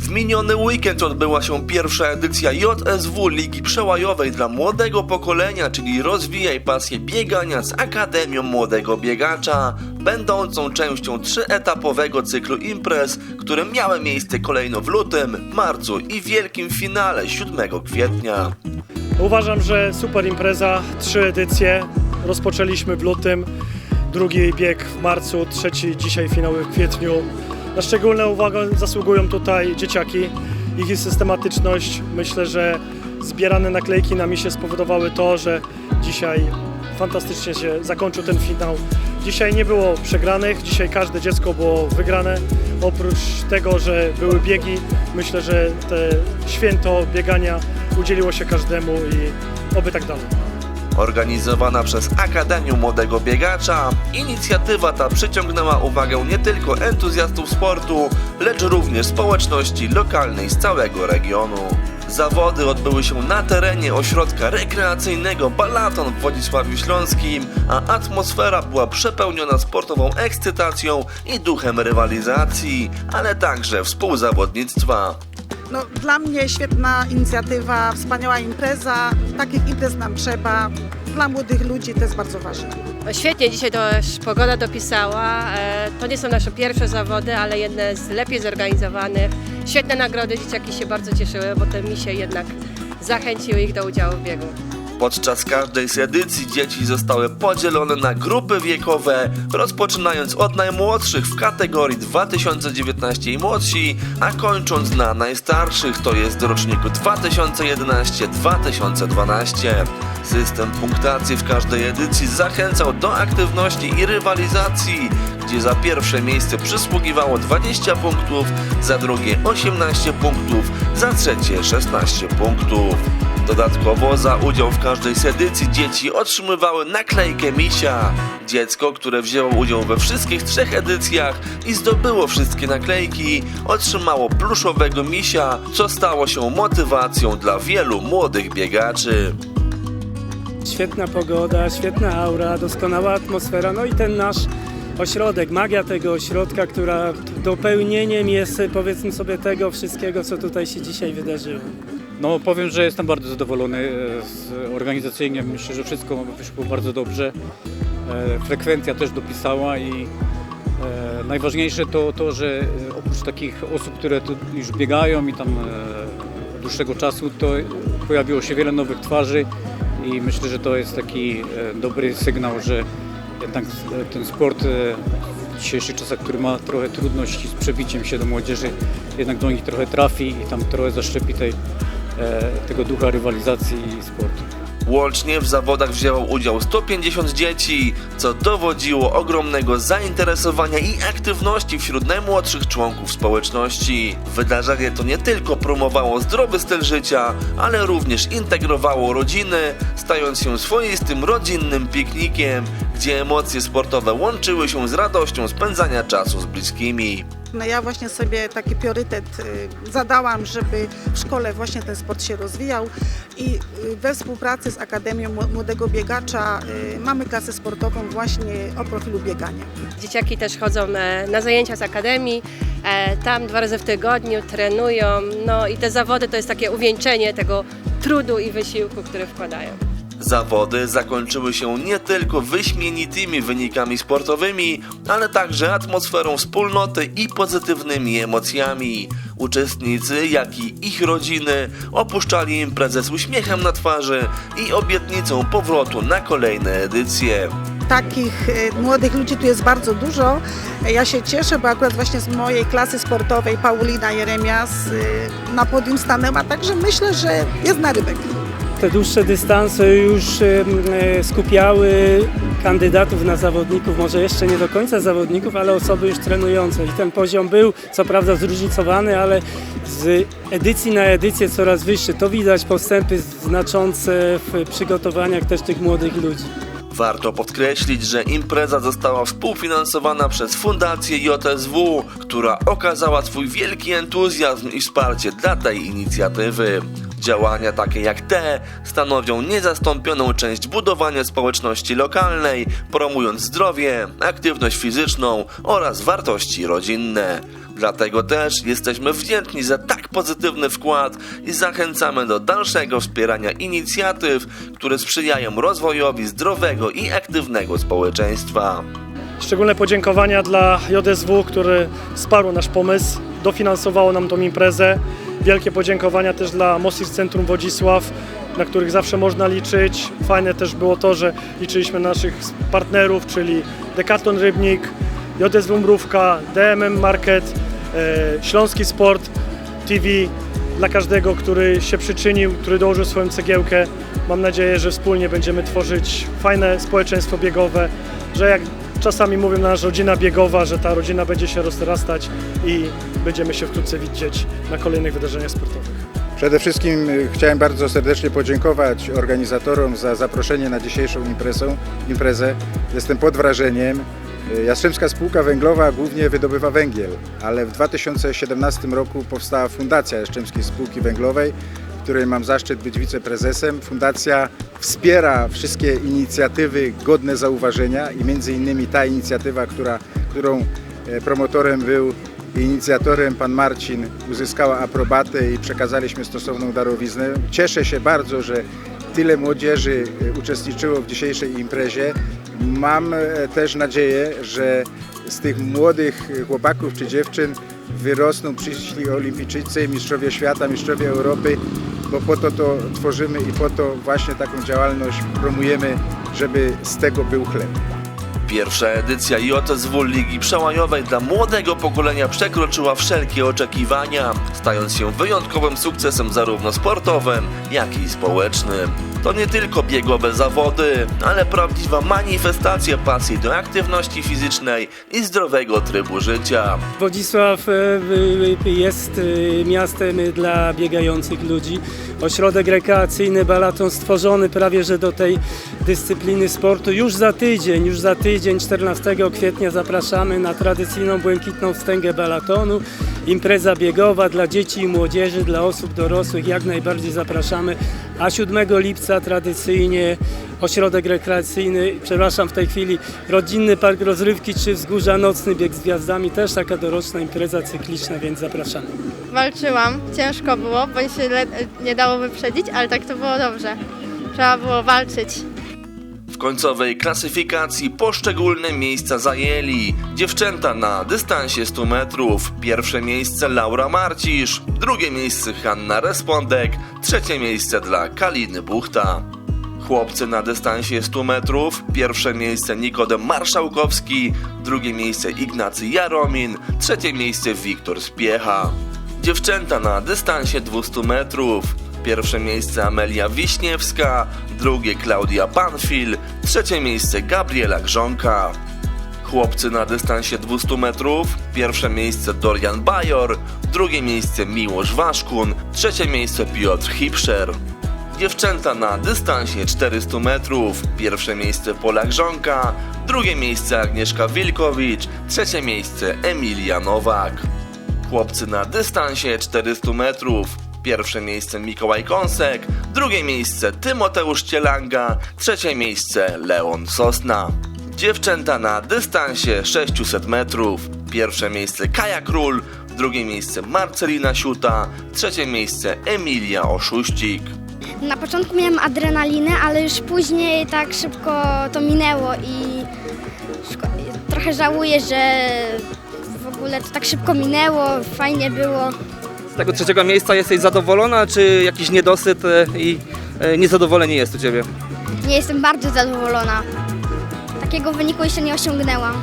W miniony weekend odbyła się pierwsza edycja JSW Ligi Przełajowej dla młodego pokolenia, czyli Rozwijaj pasję biegania z Akademią Młodego Biegacza, będącą częścią trzyetapowego cyklu imprez, które miały miejsce kolejno w lutym, marcu i wielkim finale 7 kwietnia. Uważam, że super impreza, trzy edycje. Rozpoczęliśmy w lutym, drugi bieg w marcu, trzeci dzisiaj finały w kwietniu. Na szczególną uwagę zasługują tutaj dzieciaki. Ich systematyczność, myślę, że zbierane naklejki na misie spowodowały to, że dzisiaj fantastycznie się zakończył ten finał. Dzisiaj nie było przegranych, dzisiaj każde dziecko było wygrane. Oprócz tego, że były biegi, myślę, że te święto biegania udzieliło się każdemu i oby tak dalej. Organizowana przez Akademię Młodego Biegacza, inicjatywa ta przyciągnęła uwagę nie tylko entuzjastów sportu, lecz również społeczności lokalnej z całego regionu. Zawody odbyły się na terenie ośrodka rekreacyjnego Balaton w Wodzisławiu Śląskim, a atmosfera była przepełniona sportową ekscytacją i duchem rywalizacji, ale także współzawodnictwa. No, dla mnie świetna inicjatywa, wspaniała impreza. Takich imprez nam trzeba. Dla młodych ludzi to jest bardzo ważne. Świetnie, dzisiaj też pogoda dopisała. E, To nie są nasze pierwsze zawody, ale jedne z lepiej zorganizowanych. Świetne nagrody, dzieciaki się bardzo cieszyły, bo te misie jednak zachęciły ich do udziału w biegu. Podczas każdej z edycji dzieci zostały podzielone na grupy wiekowe, rozpoczynając od najmłodszych w kategorii 2019 i młodsi, a kończąc na najstarszych, to jest roczniku 2011-2012. System punktacji w każdej edycji zachęcał do aktywności i rywalizacji, gdzie za pierwsze miejsce przysługiwało 20 punktów, za drugie 18 punktów, za trzecie 16 punktów. Dodatkowo za udział w każdej z edycji dzieci otrzymywały naklejkę misia. Dziecko, które wzięło udział we wszystkich trzech edycjach i zdobyło wszystkie naklejki, otrzymało pluszowego misia, co stało się motywacją dla wielu młodych biegaczy. Świetna pogoda, świetna aura, doskonała atmosfera, no i ten nasz ośrodek, magia tego ośrodka, która dopełnieniem jest powiedzmy sobie tego wszystkiego, co tutaj się dzisiaj wydarzyło. No powiem, że jestem bardzo zadowolony e, organizacyjnie. Myślę, że wszystko wyszło bardzo dobrze. E, Frekwencja też dopisała i e, najważniejsze to to, że oprócz takich osób, które tu już biegają i tam dłuższego czasu, to pojawiło się wiele nowych twarzy i myślę, że to jest taki dobry sygnał, że jednak ten sport w dzisiejszych czasach, który ma trochę trudności z przebiciem się do młodzieży, jednak do nich trochę trafi i tam trochę zaszczepi tej, tego ducha rywalizacji i sportu. Łącznie w zawodach wzięło udział 150 dzieci, co dowodziło ogromnego zainteresowania i aktywności wśród najmłodszych członków społeczności. Wydarzenie to nie tylko promowało zdrowy styl życia, ale również integrowało rodziny, stając się swoistym rodzinnym piknikiem, gdzie emocje sportowe łączyły się z radością spędzania czasu z bliskimi. No ja właśnie sobie taki priorytet y, zadałam, żeby w szkole właśnie ten sport się rozwijał i y, we współpracy z Akademią Mł- Młodego Biegacza y, mamy klasę sportową właśnie o profilu biegania. Dzieciaki też chodzą na zajęcia z akademii, e, tam dwa razy w tygodniu trenują. No i te zawody to jest takie uwieńczenie tego trudu i wysiłku, który wkładają. Zawody zakończyły się nie tylko wyśmienitymi wynikami sportowymi, ale także atmosferą wspólnoty i pozytywnymi emocjami. Uczestnicy, jak i ich rodziny opuszczali imprezę z uśmiechem na twarzy i obietnicą powrotu na kolejne edycje. Takich y, młodych ludzi tu jest bardzo dużo. Ja się cieszę, bo akurat właśnie z mojej klasy sportowej Paulina Jeremias y, na podium stanęła, także myślę, że jest na rybek. Te dłuższe dystanse już e, skupiały kandydatów na zawodników, może jeszcze nie do końca zawodników, ale osoby już trenujące. I ten poziom był co prawda zróżnicowany, ale z edycji na edycję coraz wyższy. To widać postępy znaczące w przygotowaniach też tych młodych ludzi. Warto podkreślić, że impreza została współfinansowana przez Fundację JSW, która okazała swój wielki entuzjazm i wsparcie dla tej inicjatywy. Działania takie jak te stanowią niezastąpioną część budowania społeczności lokalnej, promując zdrowie, aktywność fizyczną oraz wartości rodzinne. Dlatego też jesteśmy wdzięczni za tak pozytywny wkład i zachęcamy do dalszego wspierania inicjatyw, które sprzyjają rozwojowi zdrowego i aktywnego społeczeństwa. Szczególne podziękowania dla JSW, który wsparł nasz pomysł, dofinansowało nam tą imprezę. Wielkie podziękowania też dla Mosir Centrum Wodzisław, na których zawsze można liczyć. Fajne też było to, że liczyliśmy na naszych partnerów, czyli Decathlon Rybnik, JSW Mrówka, DMM Market, e, Śląski Sport TV. Dla każdego, który się przyczynił, który dołożył swoją cegiełkę. Mam nadzieję, że wspólnie będziemy tworzyć fajne społeczeństwo biegowe, że jak czasami mówią nasz rodzina biegowa, że ta rodzina będzie się rozrastać i będziemy się wkrótce widzieć na kolejnych wydarzeniach sportowych. Przede wszystkim y, chciałem bardzo serdecznie podziękować organizatorom za zaproszenie na dzisiejszą imprezę. imprezę. Jestem pod wrażeniem. Y, Jastrzębska Spółka Węglowa głównie wydobywa węgiel, ale w 2017 roku powstała Fundacja Jastrzębskiej Spółki Węglowej, której mam zaszczyt być wiceprezesem. Fundacja wspiera wszystkie inicjatywy godne zauważenia i między innymi ta inicjatywa, która, którą e, promotorem był inicjatorem pan Marcin uzyskała aprobatę i przekazaliśmy stosowną darowiznę. Cieszę się bardzo, że tyle młodzieży e, uczestniczyło w dzisiejszej imprezie. Mam e, też nadzieję, że z tych młodych chłopaków czy dziewczyn wyrosną przyszli olimpijczycy, mistrzowie świata, mistrzowie Europy, bo po to to tworzymy i po to właśnie taką działalność promujemy, żeby z tego był chleb. Pierwsza edycja JSW Ligi Przełajowej dla młodego pokolenia przekroczyła wszelkie oczekiwania, stając się wyjątkowym sukcesem zarówno sportowym, jak i społecznym. To nie tylko biegowe zawody, ale prawdziwa manifestacja pasji do aktywności fizycznej i zdrowego trybu życia. Wodzisław e, e, jest e, miastem dla biegających ludzi. Ośrodek rekreacyjny Balaton stworzony prawie że do tej dyscypliny sportu. Już za tydzień, już za tydzień, 14 kwietnia zapraszamy na tradycyjną błękitną wstęgę Balatonu. Impreza biegowa dla dzieci i młodzieży, dla osób dorosłych jak najbardziej zapraszamy. A 7 lipca tradycyjnie ośrodek rekreacyjny, przepraszam w tej chwili, rodzinny park rozrywki czy wzgórza nocny bieg z gwiazdami, też taka doroczna impreza cykliczna, więc zapraszamy. Walczyłam, ciężko było, bo się nie dało wyprzedzić, ale tak to było dobrze. Trzeba było walczyć. Końcowej klasyfikacji poszczególne miejsca zajęli dziewczęta na dystansie 100 metrów. Pierwsze miejsce Laura Marcisz, drugie miejsce Hanna Respondek, trzecie miejsce dla Kaliny Buchta. Chłopcy na dystansie 100 metrów, pierwsze miejsce Nikodem Marszałkowski, drugie miejsce Ignacy Jaromin, trzecie miejsce Wiktor Spiecha. Dziewczęta na dystansie 200 metrów. Pierwsze miejsce Amelia Wiśniewska, drugie Klaudia Panfil, trzecie miejsce Gabriela Grząka. Chłopcy na dystansie 200 metrów, pierwsze miejsce Dorian Bajor, drugie miejsce Miłosz Waszkun, trzecie miejsce Piotr Hipscher. Dziewczęta na dystansie 400 metrów, pierwsze miejsce Pola Grząka, drugie miejsce Agnieszka Wilkowicz, trzecie miejsce Emilia Nowak. Chłopcy na dystansie 400 metrów. Pierwsze miejsce Mikołaj Kąsek, drugie miejsce Tymoteusz Cielanga, trzecie miejsce Leon Sosna. Dziewczęta na dystansie 600 metrów. Pierwsze miejsce Kaja Król, drugie miejsce Marcelina Siuta, trzecie miejsce Emilia Oszuścik. Na początku miałem adrenalinę, ale już później tak szybko to minęło i trochę żałuję, że w ogóle to tak szybko minęło, fajnie było. Z tego trzeciego miejsca jesteś zadowolona, czy jakiś niedosyt e, i e, niezadowolenie jest u Ciebie? Nie jestem bardzo zadowolona. Takiego wyniku jeszcze nie osiągnęłam.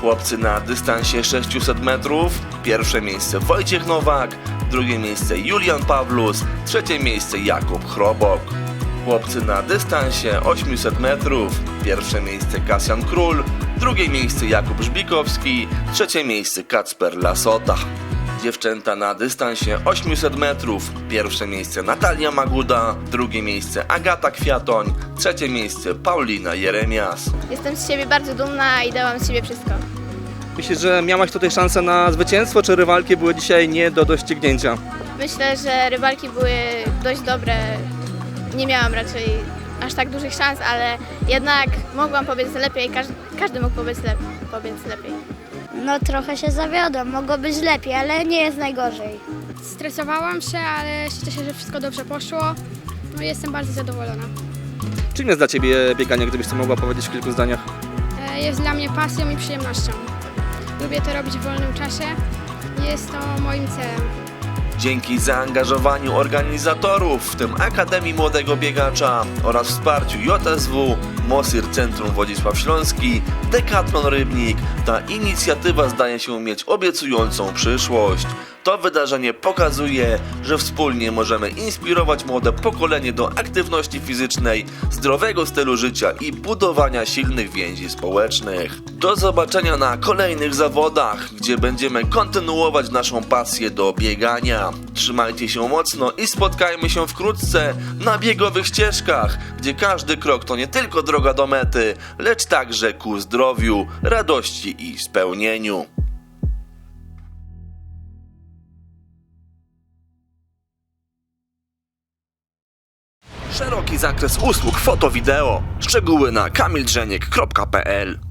Chłopcy na dystansie 600 metrów. Pierwsze miejsce Wojciech Nowak, drugie miejsce Julian Pawlus, trzecie miejsce Jakub Chrobok. Chłopcy na dystansie 800 metrów. Pierwsze miejsce Kasjan Król, drugie miejsce Jakub Żbikowski, trzecie miejsce Kacper Lasota. Dziewczęta na dystansie 800 metrów. Pierwsze miejsce Natalia Maguda, drugie miejsce Agata Kwiatoń, trzecie miejsce Paulina Jeremias. Jestem z siebie bardzo dumna i dałam z siebie wszystko. Myślisz, że miałaś tutaj szansę na zwycięstwo, czy rywalki były dzisiaj nie do doścignięcia? Myślę, że rywalki były dość dobre. Nie miałam raczej aż tak dużych szans, ale jednak mogłam pobiec lepiej. Każdy, każdy mógł pobiec, lep, pobiec lepiej. No trochę się zawiodłam, mogło być lepiej, ale nie jest najgorzej. Stresowałam się, ale cieszę się, że wszystko dobrze poszło. No i jestem bardzo zadowolona. Czym jest dla Ciebie bieganie, gdybyś to mogła powiedzieć w kilku zdaniach? E, Jest dla mnie pasją i przyjemnością. Lubię to robić w wolnym czasie. Jest to moim celem. Dzięki zaangażowaniu organizatorów, w tym Akademii Młodego Biegacza oraz wsparciu JSW, Mosir Centrum Wodzisław Śląski, Decathlon Rybnik, ta inicjatywa zdaje się mieć obiecującą przyszłość. To wydarzenie pokazuje, że wspólnie możemy inspirować młode pokolenie do aktywności fizycznej, zdrowego stylu życia i budowania silnych więzi społecznych. Do zobaczenia na kolejnych zawodach, gdzie będziemy kontynuować naszą pasję do biegania. Trzymajcie się mocno i spotkajmy się wkrótce na biegowych ścieżkach, gdzie każdy krok to nie tylko droga do mety, lecz także ku zdrowiu, radości i spełnieniu. Szeroki zakres usług foto-wideo. Szczegóły na kamildrzeniek.pl